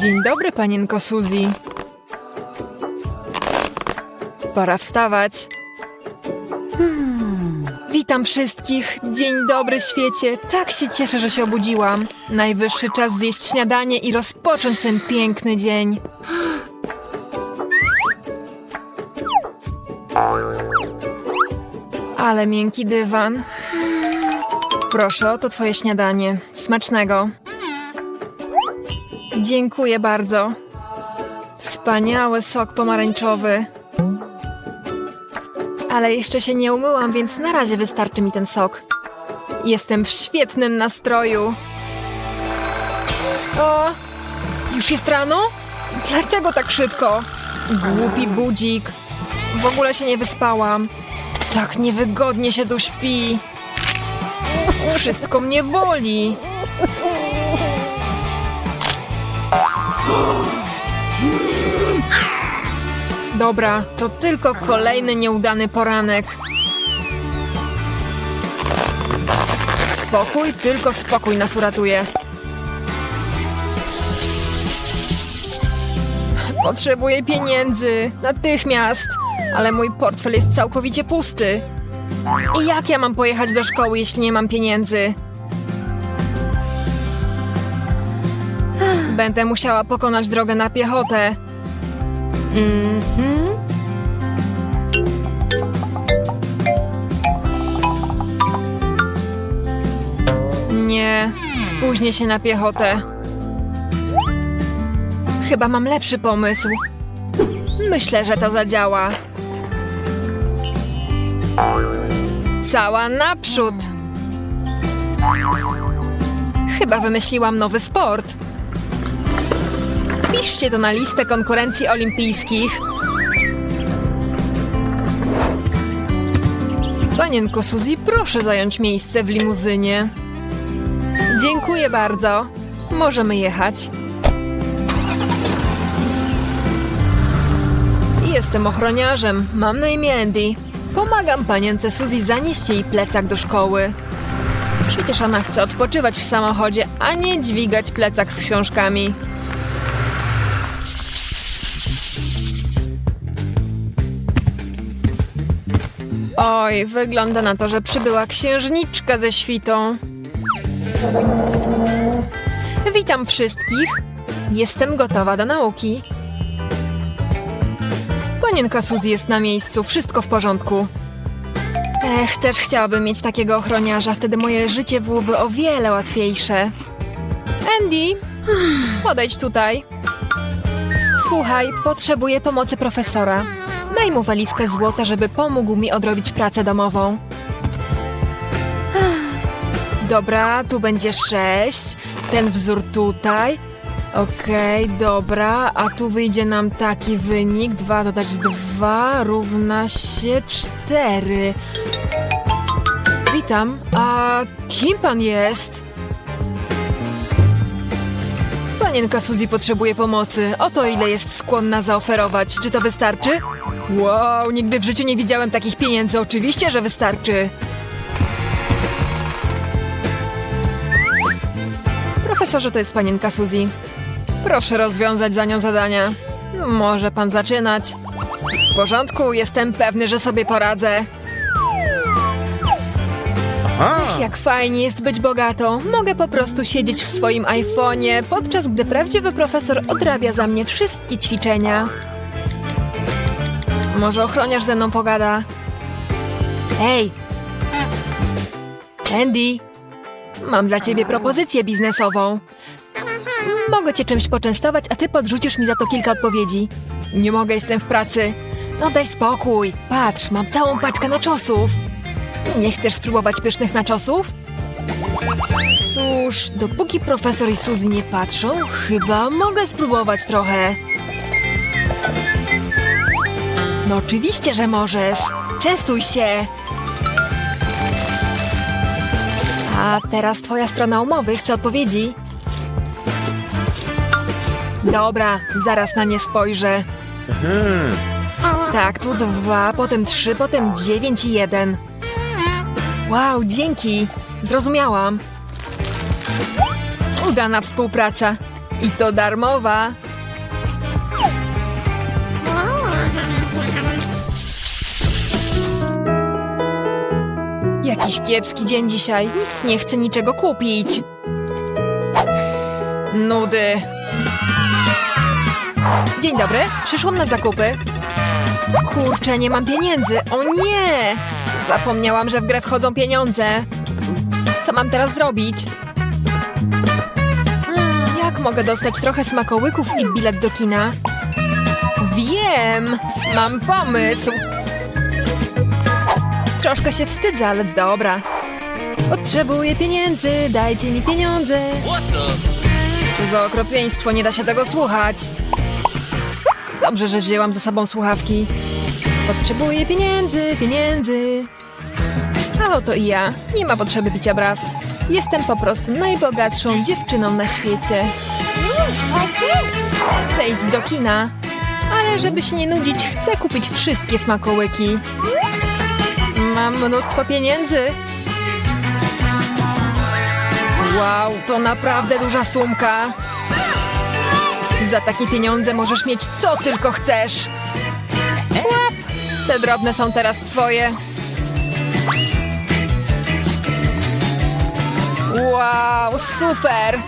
Dzień dobry, panienko Suzy. Pora wstawać. Hmm. Witam wszystkich. Dzień dobry, świecie. Tak się cieszę, że się obudziłam. Najwyższy czas zjeść śniadanie i rozpocząć ten piękny dzień. Ale miękki dywan. Proszę, to twoje śniadanie. Smacznego. Dziękuję bardzo. Wspaniały sok pomarańczowy. Ale jeszcze się nie umyłam, więc na razie wystarczy mi ten sok. Jestem w świetnym nastroju. O! Już jest rano? Dlaczego tak szybko? Głupi budzik. W ogóle się nie wyspałam. Tak niewygodnie się tu śpi. Wszystko mnie boli. Dobra, to tylko kolejny nieudany poranek. Spokój, tylko spokój nas uratuje. Potrzebuję pieniędzy, natychmiast, ale mój portfel jest całkowicie pusty. I jak ja mam pojechać do szkoły, jeśli nie mam pieniędzy? Będę musiała pokonać drogę na piechotę. Nie, spóźnię się na piechotę. Chyba mam lepszy pomysł. Myślę, że to zadziała. Cała naprzód. Chyba wymyśliłam nowy sport. Piszcie to na listę konkurencji olimpijskich. Panienko Suzy, proszę zająć miejsce w limuzynie. Dziękuję bardzo. Możemy jechać. Jestem ochroniarzem. Mam na imię Andy. Pomagam panience Suzy zanieść jej plecak do szkoły. Przecież ona chce odpoczywać w samochodzie, a nie dźwigać plecak z książkami. Oj, wygląda na to, że przybyła księżniczka ze świtą. Witam wszystkich. Jestem gotowa do nauki. Panienka Suzy jest na miejscu, wszystko w porządku. Ech, też chciałabym mieć takiego ochroniarza, wtedy moje życie byłoby o wiele łatwiejsze. Andy, podejdź tutaj. Słuchaj, potrzebuję pomocy profesora. Daj mu walizkę złota, żeby pomógł mi odrobić pracę domową. Dobra, tu będzie sześć. Ten wzór tutaj. Okej, dobra, a tu wyjdzie nam taki wynik. Dwa dodać dwa równa się cztery. Witam, a kim pan jest? Panienka Suzy potrzebuje pomocy. Oto ile jest skłonna zaoferować. Czy to wystarczy? Wow, nigdy w życiu nie widziałem takich pieniędzy. Oczywiście, że wystarczy. Profesorze, to jest panienka Suzy. Proszę rozwiązać za nią zadania. Może pan zaczynać. W porządku, jestem pewny, że sobie poradzę. Ach, jak fajnie jest być bogatą. Mogę po prostu siedzieć w swoim iPhone'ie, podczas gdy prawdziwy profesor odrabia za mnie wszystkie ćwiczenia. Może ochroniarz ze mną pogada? Hej! Andy! Mam dla ciebie propozycję biznesową. Mogę cię czymś poczęstować, a ty podrzucisz mi za to kilka odpowiedzi. Nie mogę, jestem w pracy. No daj spokój. Patrz, mam całą paczkę naczosów. Nie chcesz spróbować pysznych naczosów? Cóż, dopóki profesor i Suzy nie patrzą, chyba mogę spróbować trochę. No oczywiście, że możesz. Częstuj się. A teraz twoja strona umowy chce odpowiedzi. Dobra, zaraz na nie spojrzę. Tak, tu dwa, potem trzy, potem dziewięć i jeden. Wow, dzięki. Zrozumiałam. Udana współpraca. I to darmowa. Jakiś kiepski dzień dzisiaj. Nikt nie chce niczego kupić. Nudy. Dzień dobry, przyszłam na zakupy. Kurczę, nie mam pieniędzy. O nie! Zapomniałam, że w grę wchodzą pieniądze. Co mam teraz zrobić? Hmm, Jak mogę dostać trochę smakołyków i bilet do kina? Wiem! Mam pomysł! Troszkę się wstydzę, ale dobra. Potrzebuję pieniędzy, dajcie mi pieniądze. Co za okropieństwo, nie da się tego słuchać. Dobrze, że wzięłam ze sobą słuchawki. Potrzebuję pieniędzy, pieniędzy. A oto i ja. Nie ma potrzeby bicia braw. Jestem po prostu najbogatszą dziewczyną na świecie. Chcę iść do kina, ale żeby się nie nudzić, chcę kupić wszystkie smakołyki. Mam mnóstwo pieniędzy. Wow, to naprawdę duża sumka. Za takie pieniądze możesz mieć co tylko chcesz. Łap! Te drobne są teraz twoje. Wow, super!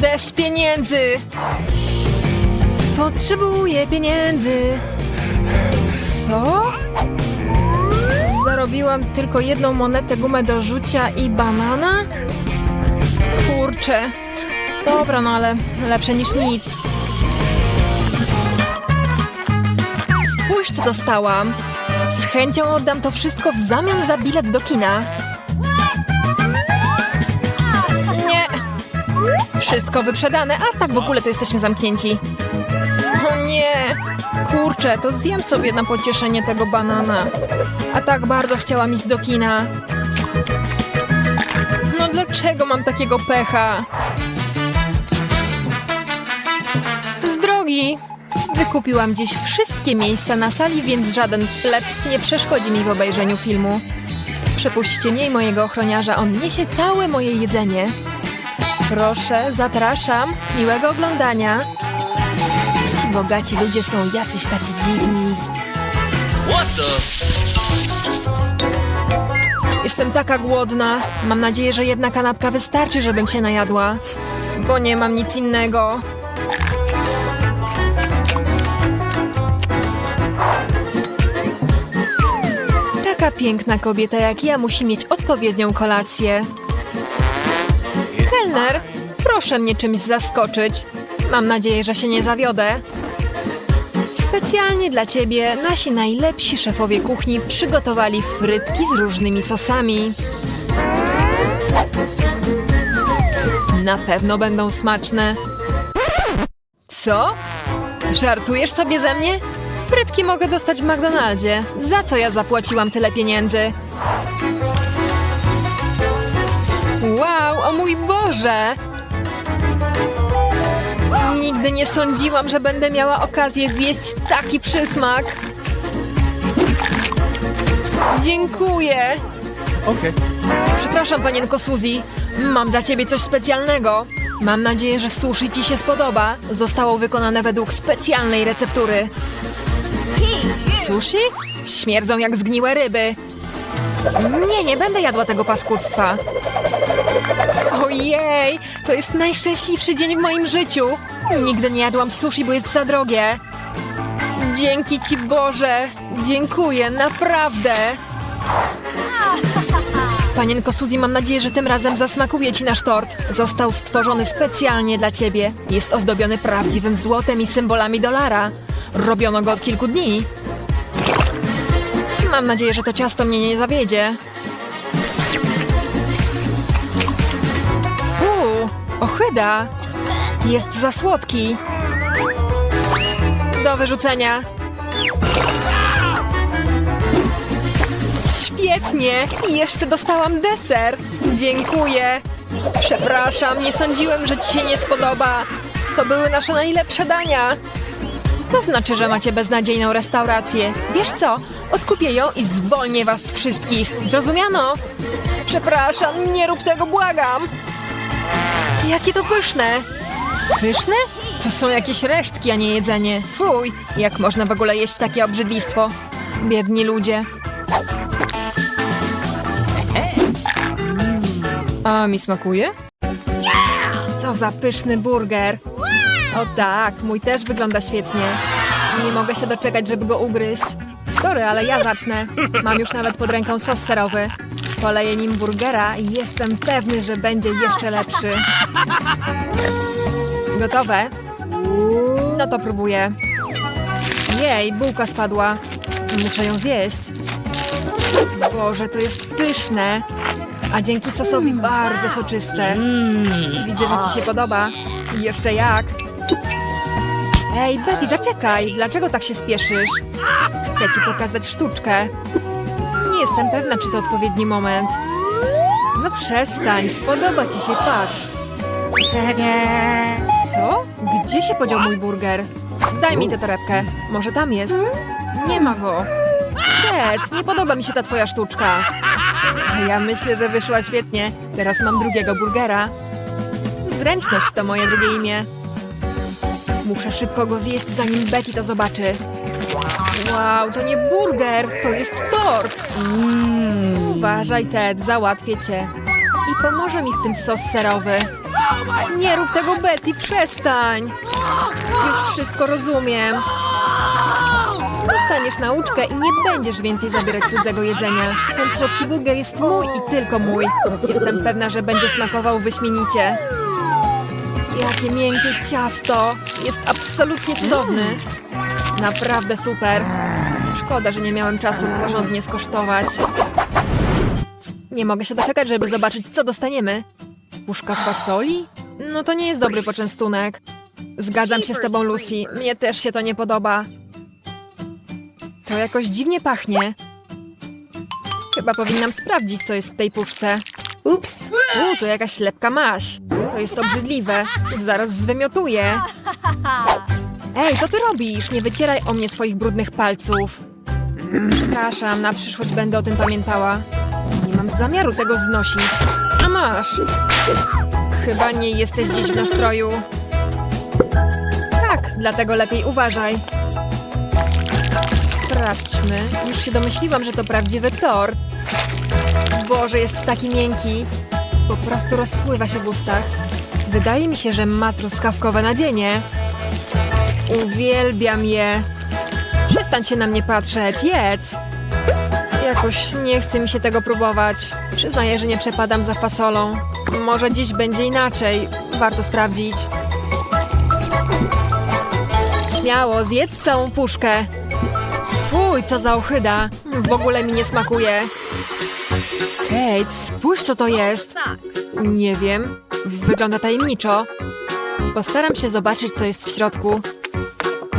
Deszcz pieniędzy! Potrzebuję pieniędzy. Co? Zarobiłam tylko jedną monetę, gumę do rzucia i banana? Kurczę. Dobra, no ale lepsze niż nic. Spójrz, co dostałam. Z chęcią oddam to wszystko w zamian za bilet do kina. Wszystko wyprzedane, a tak w ogóle to jesteśmy zamknięci. O nie! Kurczę, to zjem sobie na pocieszenie tego banana. A tak bardzo chciałam iść do kina. No dlaczego mam takiego pecha? Z drogi! Wykupiłam dziś wszystkie miejsca na sali, więc żaden plebs nie przeszkodzi mi w obejrzeniu filmu. Przepuśćcie mnie i mojego ochroniarza, on niesie całe moje jedzenie. Proszę, zapraszam. Miłego oglądania. Ci bogaci ludzie są jacyś tacy dziwni. What the? Jestem taka głodna. Mam nadzieję, że jedna kanapka wystarczy, żebym się najadła. Bo nie mam nic innego. Taka piękna kobieta jak ja musi mieć odpowiednią kolację. Kelner, proszę mnie czymś zaskoczyć. Mam nadzieję, że się nie zawiodę. Specjalnie dla ciebie nasi najlepsi szefowie kuchni przygotowali frytki z różnymi sosami. Na pewno będą smaczne. Co? Żartujesz sobie ze mnie? Frytki mogę dostać w McDonaldzie. Za co ja zapłaciłam tyle pieniędzy? Mój Boże! Nigdy nie sądziłam, że będę miała okazję zjeść taki przysmak. Dziękuję. Okay. Przepraszam, panienko Suzy. Mam dla ciebie coś specjalnego. Mam nadzieję, że sushi ci się spodoba. Zostało wykonane według specjalnej receptury. Sushi? Śmierdzą jak zgniłe ryby. Nie, nie będę jadła tego paskudztwa. Ojej, to jest najszczęśliwszy dzień w moim życiu. Nigdy nie jadłam sushi, bo jest za drogie. Dzięki ci Boże. Dziękuję, naprawdę. Panienko Suzy, mam nadzieję, że tym razem zasmakuje ci nasz tort. Został stworzony specjalnie dla ciebie. Jest ozdobiony prawdziwym złotem i symbolami dolara. Robiono go od kilku dni. Mam nadzieję, że to ciasto mnie nie zawiedzie. Ochyda. Jest za słodki. Do wyrzucenia. Świetnie! Jeszcze dostałam deser. Dziękuję. Przepraszam, nie sądziłem, że ci się nie spodoba. To były nasze najlepsze dania. To znaczy, że macie beznadziejną restaurację. Wiesz co? Odkupię ją i zwolnię was wszystkich. Zrozumiano? Przepraszam, nie rób tego, błagam. Jakie to pyszne. Pyszny? To są jakieś resztki, a nie jedzenie. Fuj, jak można w ogóle jeść takie obrzydlistwo? Biedni ludzie. A mi smakuje? Co za pyszny burger. O tak, mój też wygląda świetnie. Nie mogę się doczekać, żeby go ugryźć. Sorry, ale ja zacznę. Mam już nawet pod ręką sos serowy. Poleję nim burgera i jestem pewny, że będzie jeszcze lepszy. Gotowe? No to próbuję. Jej, bułka spadła. Muszę ją zjeść. Boże, to jest pyszne. A dzięki sosowi bardzo soczyste. Widzę, że ci się podoba. I jeszcze jak. Ej, Betty, zaczekaj. Dlaczego tak się spieszysz? Chcę ci pokazać sztuczkę. Nie jestem pewna, czy to odpowiedni moment. No przestań, spodoba ci się, patrz. Co? Gdzie się podział mój burger? Daj mi tę torebkę. Może tam jest? Nie ma go. Ted, nie podoba mi się ta twoja sztuczka. A ja myślę, że wyszła świetnie. Teraz mam drugiego burgera. Zręczność to moje drugie imię. Muszę szybko go zjeść, zanim Betty to zobaczy. Wow, to nie burger, to jest tort. Uważaj, Ted, załatwię cię. I pomoże mi w tym sos serowy. Nie rób tego, Betty, przestań. Już wszystko rozumiem. Dostaniesz nauczkę i nie będziesz więcej zabierać cudzego jedzenia. Ten słodki burger jest mój i tylko mój. Jestem pewna, że będzie smakował wyśmienicie. Jakie miękkie ciasto! Jest absolutnie cudowny. Naprawdę super. Szkoda, że nie miałem czasu porządnie skosztować. Nie mogę się doczekać, żeby zobaczyć, co dostaniemy. Puszka fasoli? No to nie jest dobry poczęstunek. Zgadzam się z tobą, Lucy. Mnie też się to nie podoba. To jakoś dziwnie pachnie. Chyba powinnam sprawdzić, co jest w tej puszce. Ups. U, to jakaś lepka maś. To jest obrzydliwe. Zaraz zwymiotuję. Ej, co ty robisz? Nie wycieraj o mnie swoich brudnych palców. Przepraszam, na przyszłość będę o tym pamiętała. Nie mam zamiaru tego znosić. A masz. Chyba nie jesteś dziś w nastroju. Tak, dlatego lepiej uważaj. Sprawdźmy. Już się domyśliłam, że to prawdziwy tort. Boże, jest taki miękki. Po prostu rozpływa się w ustach. Wydaje mi się, że ma truskawkowe nadzienie. Uwielbiam je. Przestań się na mnie patrzeć, jedz. Jakoś nie chce mi się tego próbować. Przyznaję, że nie przepadam za fasolą. Może dziś będzie inaczej. Warto sprawdzić. Śmiało, zjedz całą puszkę. Fuj, co za ochyda. W ogóle mi nie smakuje. Kate, spójrz co to jest. Nie wiem. Wygląda tajemniczo. Postaram się zobaczyć, co jest w środku.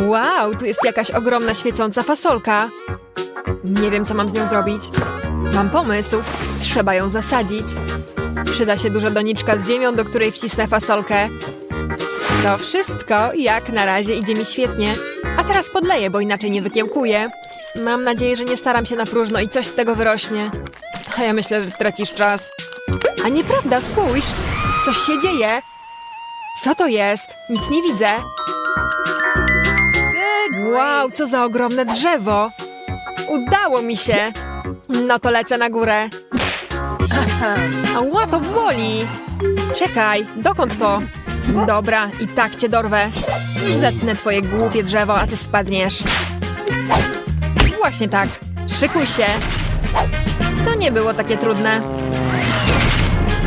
Wow, tu jest jakaś ogromna świecąca fasolka. Nie wiem, co mam z nią zrobić. Mam pomysł. Trzeba ją zasadzić. Przyda się duża doniczka z ziemią, do której wcisnę fasolkę. To wszystko, jak na razie idzie mi świetnie. A teraz podleję, bo inaczej nie wykiełkuję. Mam nadzieję, że nie staram się na próżno i coś z tego wyrośnie. A ja myślę, że tracisz czas. A nieprawda, spójrz! Coś się dzieje! Co to jest? Nic nie widzę. Wow, co za ogromne drzewo! Udało mi się! No to lecę na górę. Ała, to boli! Czekaj, dokąd to? Dobra, i tak cię dorwę. Zetnę twoje głupie drzewo, a ty spadniesz. Właśnie tak. Szykuj się. To nie było takie trudne.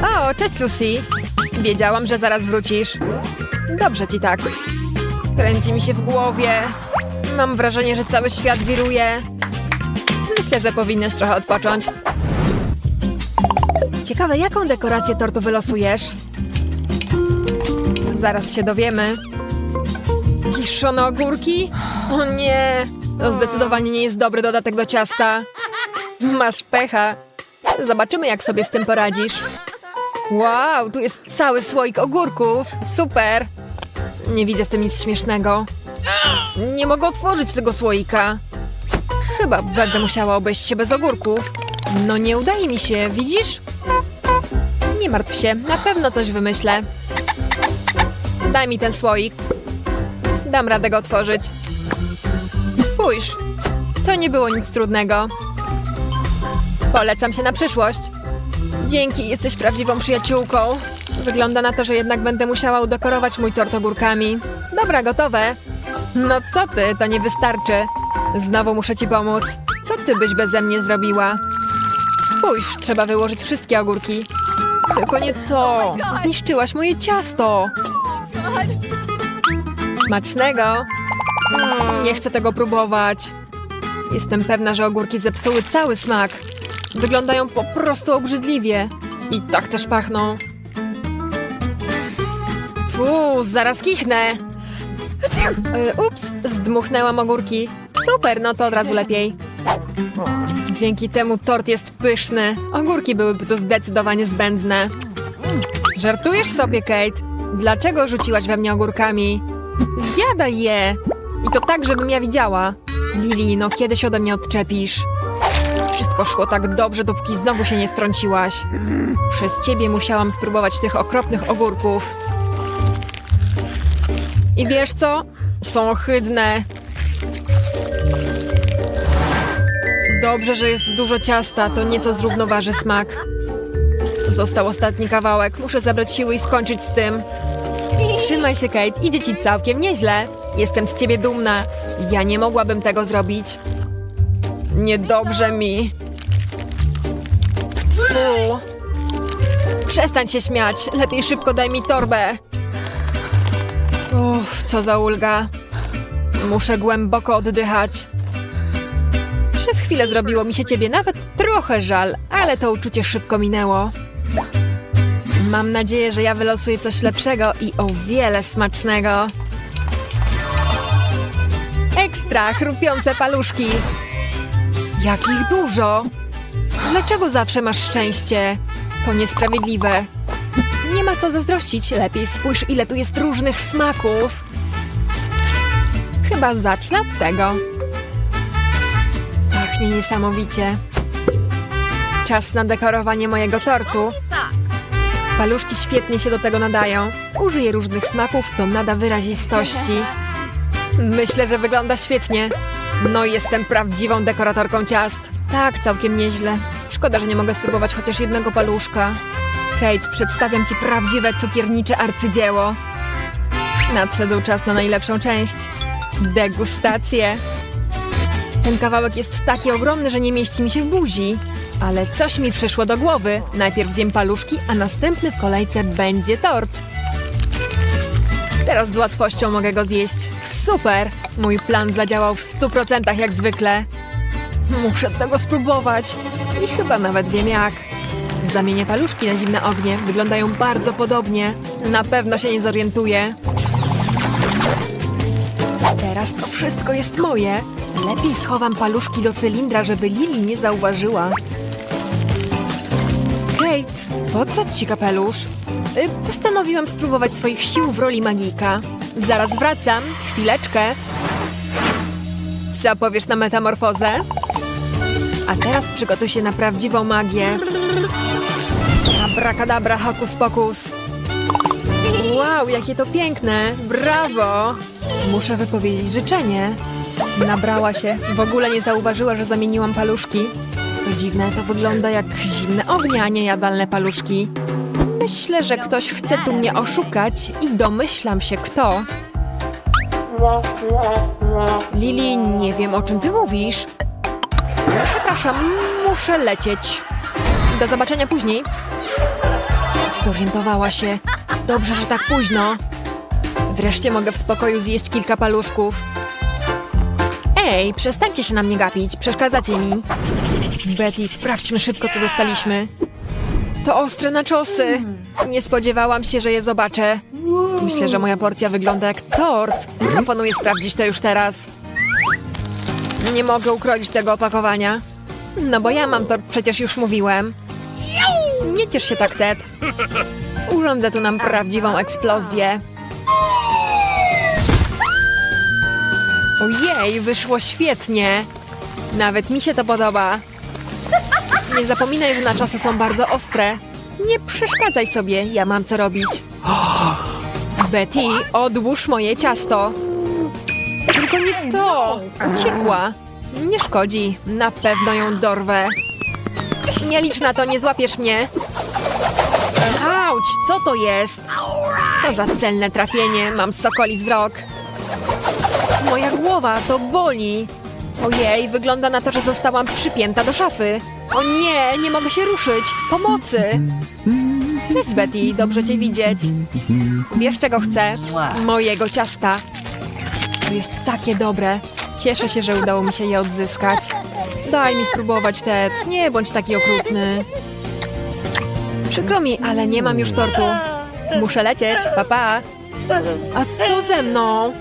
O, cześć Lucy. Wiedziałam, że zaraz wrócisz. Dobrze ci tak. Kręci mi się w głowie. Mam wrażenie, że cały świat wiruje. Myślę, że powinnaś trochę odpocząć. Ciekawe, jaką dekorację tortu wylosujesz? Zaraz się dowiemy. Kiszone ogórki? O nie! To zdecydowanie nie jest dobry dodatek do ciasta. Masz pecha. Zobaczymy, jak sobie z tym poradzisz. Wow, tu jest cały słoik ogórków. Super! Nie widzę w tym nic śmiesznego. Nie mogę otworzyć tego słoika. Chyba będę musiała obejść się bez ogórków. No nie udaje mi się, widzisz? Nie martw się, na pewno coś wymyślę. Daj mi ten słoik. Dam radę go otworzyć. Spójrz, to nie było nic trudnego. Polecam się na przyszłość. Dzięki, jesteś prawdziwą przyjaciółką. Wygląda na to, że jednak będę musiała udekorować mój tort ogórkami. Dobra, gotowe. No co ty, to nie wystarczy. Znowu muszę ci pomóc. Co ty byś beze mnie zrobiła? Spójrz, trzeba wyłożyć wszystkie ogórki. Tylko nie to. Zniszczyłaś moje ciasto. Smacznego. Mm, Nie chcę tego próbować. Jestem pewna, że ogórki zepsuły cały smak. Wyglądają po prostu obrzydliwie. I tak też pachną. Fu, zaraz kichnę. E, Ups, zdmuchnęłam ogórki. Super, no to od razu lepiej. Dzięki temu tort jest pyszny. Ogórki byłyby tu zdecydowanie zbędne. Żartujesz sobie, Kate? Dlaczego rzuciłaś we mnie ogórkami? Zjadaj je! I to tak, żebym ja widziała. Lili, no kiedy się ode mnie odczepisz? Wszystko szło tak dobrze, dopóki znowu się nie wtrąciłaś. Przez ciebie musiałam spróbować tych okropnych ogórków. I wiesz co? Są ohydne. Dobrze, że jest dużo ciasta, to nieco zrównoważy smak. Został ostatni kawałek, muszę zabrać siły i skończyć z tym. Trzymaj się, Kate, idzie ci całkiem nieźle. Jestem z ciebie dumna. Ja nie mogłabym tego zrobić. Niedobrze mi. Fu. Przestań się śmiać. Lepiej szybko daj mi torbę. Co za ulga. Muszę głęboko oddychać. Przez chwilę zrobiło mi się ciebie nawet trochę żal, ale to uczucie szybko minęło. Mam nadzieję, że ja wylosuję coś lepszego i o wiele smacznego. Ekstra, chrupiące paluszki. Jak ich dużo! Dlaczego zawsze masz szczęście? To niesprawiedliwe. Nie ma co zazdrościć. Lepiej spójrz, ile tu jest różnych smaków. Chyba zacznę od tego. Pachnie niesamowicie. Czas na dekorowanie mojego tortu. Paluszki świetnie się do tego nadają. Użyję różnych smaków, to nada wyrazistości. Myślę, że wygląda świetnie. No, jestem prawdziwą dekoratorką ciast. Tak, całkiem nieźle. Szkoda, że nie mogę spróbować chociaż jednego paluszka. Kate, przedstawiam ci prawdziwe cukiernicze arcydzieło. Nadszedł czas na najlepszą część. Degustację. Ten kawałek jest taki ogromny, że nie mieści mi się w buzi. Ale coś mi przyszło do głowy. Najpierw zjem paluszki, a następny w kolejce będzie tort. Teraz z łatwością mogę go zjeść. Super! Mój plan zadziałał w stu procentach jak zwykle. Muszę tego spróbować. I chyba nawet wiem jak. Zamienię paluszki na zimne ognie. Wyglądają bardzo podobnie. Na pewno się nie zorientuję. Teraz to wszystko jest moje. Lepiej schowam paluszki do cylindra, żeby Lili nie zauważyła. Kate, po co ci kapelusz? Y, Postanowiłam spróbować swoich sił w roli magika. Zaraz wracam. Chwileczkę. Co powiesz na metamorfozę? A teraz przygotuj się na prawdziwą magię. Abracadabra, hokus pokus. Wow, jakie to piękne! Brawo! Muszę wypowiedzieć życzenie. Nabrała się. W ogóle nie zauważyła, że zamieniłam paluszki. To dziwne, to wygląda jak zimne ognie, a nie jadalne paluszki. Myślę, że ktoś chce tu mnie oszukać i domyślam się kto. Lili, nie wiem o czym ty mówisz. Przepraszam, muszę lecieć. Do zobaczenia później. Zorientowała się. Dobrze, że tak późno. Wreszcie mogę w spokoju zjeść kilka paluszków. Ej, przestańcie się na mnie gapić, przeszkadzacie mi. Betty, sprawdźmy szybko, co dostaliśmy. To ostre naczosy. Nie spodziewałam się, że je zobaczę. Myślę, że moja porcja wygląda jak tort. Proponuję sprawdzić to już teraz. Nie mogę ukroić tego opakowania. No bo ja mam tort, przecież już mówiłem. Nie ciesz się tak, Ted. Urządzę tu nam prawdziwą eksplozję. Ojej, wyszło świetnie. Nawet mi się to podoba. Nie zapominaj, że naczosy są bardzo ostre. Nie przeszkadzaj sobie, ja mam co robić. Betty, odłóż moje ciasto. Tylko nie to. Uciekła. Nie szkodzi. Na pewno ją dorwę. Nie licz na to, nie złapiesz mnie. Auć, co to jest? Co za celne trafienie, mam sokoli wzrok. Moja głowa, to boli. Ojej, wygląda na to, że zostałam przypięta do szafy. O nie, nie mogę się ruszyć. Pomocy. Cześć Betty, dobrze cię widzieć. Wiesz czego chcę? Mojego ciasta. To jest takie dobre. Cieszę się, że udało mi się je odzyskać. Daj mi spróbować, Ted. Nie bądź taki okrutny. Przykro mi, ale nie mam już tortu. Muszę lecieć, papa. Pa. A co ze mną?